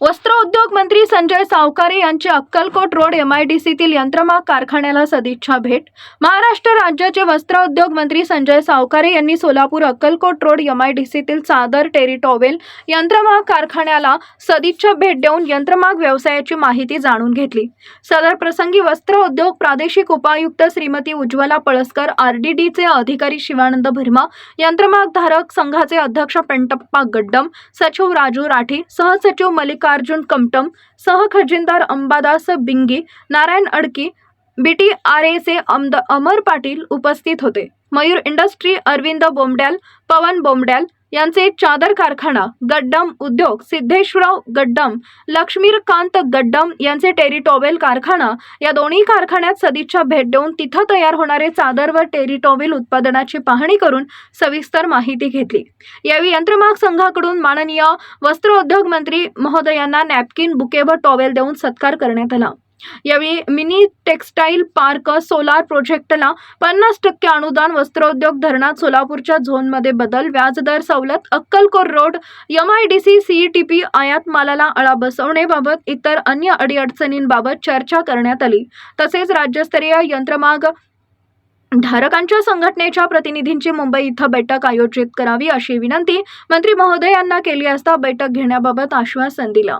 वस्त्र उद्योग मंत्री संजय सावकारे यांची अक्कलकोट रोड एमआयडीसीतील यंत्रमाग कारखान्याला सदिच्छा भेट. महाराष्ट्र राज्याचे वस्त्र उद्योग मंत्री संजय सावकारे यांनी सोलापूर अक्कलकोट रोड एमआयडीसीतील चादर टेरिटॉवेल यंत्रमाग कारखान्याला सदिच्छा भेट देऊन यंत्रमाग व्यवसायाची माहिती जाणून घेतली. सदर प्रसंगी वस्त्र उद्योग प्रादेशिक उपायुक्त श्रीमती उज्ज्वला पळसकर आरडीडीचे अधिकारी शिवानंद भरमा यंत्रमाग धारक संघाचे अध्यक्ष पेंटप्पा गड्डम सचिव राजू राठी सहसचिव Malik Mallikarjun Kamtam सहखजिनदार Ambadas Bingi Narayan Adki B T R एचे अमद अमर पाटील उपस्थित होते. मयूर इंडस्ट्री अरविंद बोमड्याल पवन बोमड्याल यांचे चादर कारखाना गड्डम उद्योग सिद्धेश्वरराव गड्डम लक्ष्मीकांत गड्डम यांचे टेरिटॉवेल कारखाना या दोन्ही कारखान्यात सदिच्छा भेट देऊन तिथं तयार होणारे चादर व टेरिटॉवेल उत्पादनाची पाहणी करून सविस्तर माहिती घेतली. यावेळी यंत्रमाग संघाकडून माननीय वस्त्रोद्योग मंत्री महोदयांना नॅपकिन बुके व टॉवेल देऊन सत्कार करण्यात आला. यावेळी मिनी टेक्स्टाईल पार्क सोलार प्रोजेक्टला पन्नास टक्के अनुदान वस्त्रोद्योग धरणात सोलापूरच्या झोनमध्ये बदल व्याजदर सवलत अक्कलकोर road M I D C C T P आयात मालाला आळा बसवणेबाबत इतर अन्य अडीअडचणींबाबत चर्चा करण्यात आली. तसेच राज्यस्तरीय यंत्रमाग धारकांच्या संघटनेच्या प्रतिनिधींची मुंबई इथं बैठक आयोजित करावी अशी विनंती मंत्री महोदय यांना केली असता बैठक घेण्याबाबत आश्वासन दिलं.